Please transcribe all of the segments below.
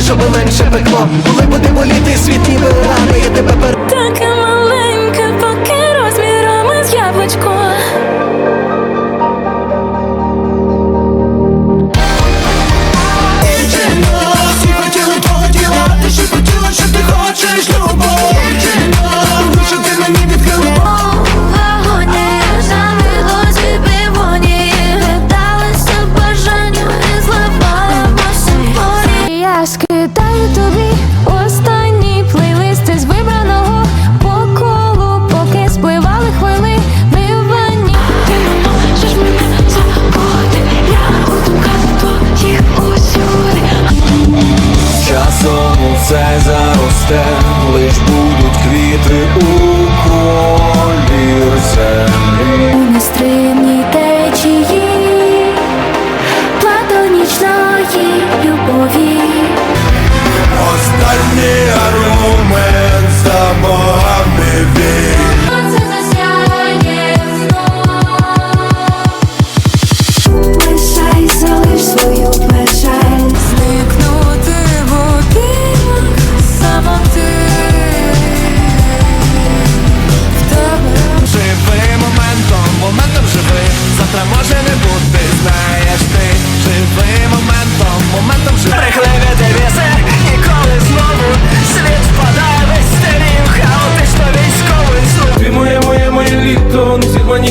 щоб менше пекло. Коли буде боліти, світ ніби рани, я тебе пер... Скидаю тобі останні плейлисти з вибраного по колу Поки спливали хвили ми Ти не можеш мене забути Я у твоїх усюди. Часом усе заросте, лиш будуть квіти у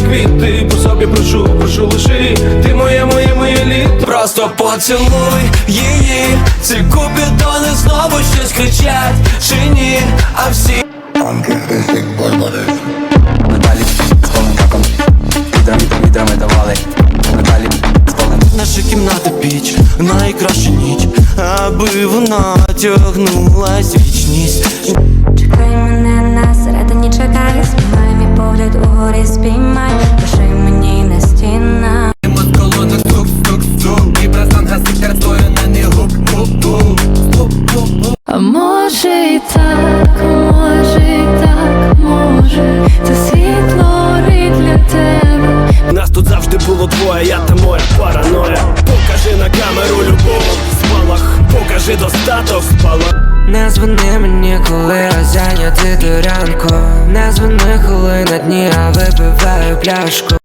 квіти, по собі прошу, прошу лиши. Ти моє, моє, моє літо. Просто поцілуй її. Ці купідони знову щось кричать. Чи ні, а всі Наталі з повним баком Відрами та відрами давали Наталі з повним Наша кімната піч, найкраща ніч, аби вона тягнулась вічність. Може і так, може і так, може, це світло рік для тебе. Нас тут завжди було двоє, я та моя параноя. Покажи на камеру любов, спалах, покажи достаток, спалах. Не дзвони мені, коли роззайнятий до ранку Не дзвони, коли на дні я випиваю пляшку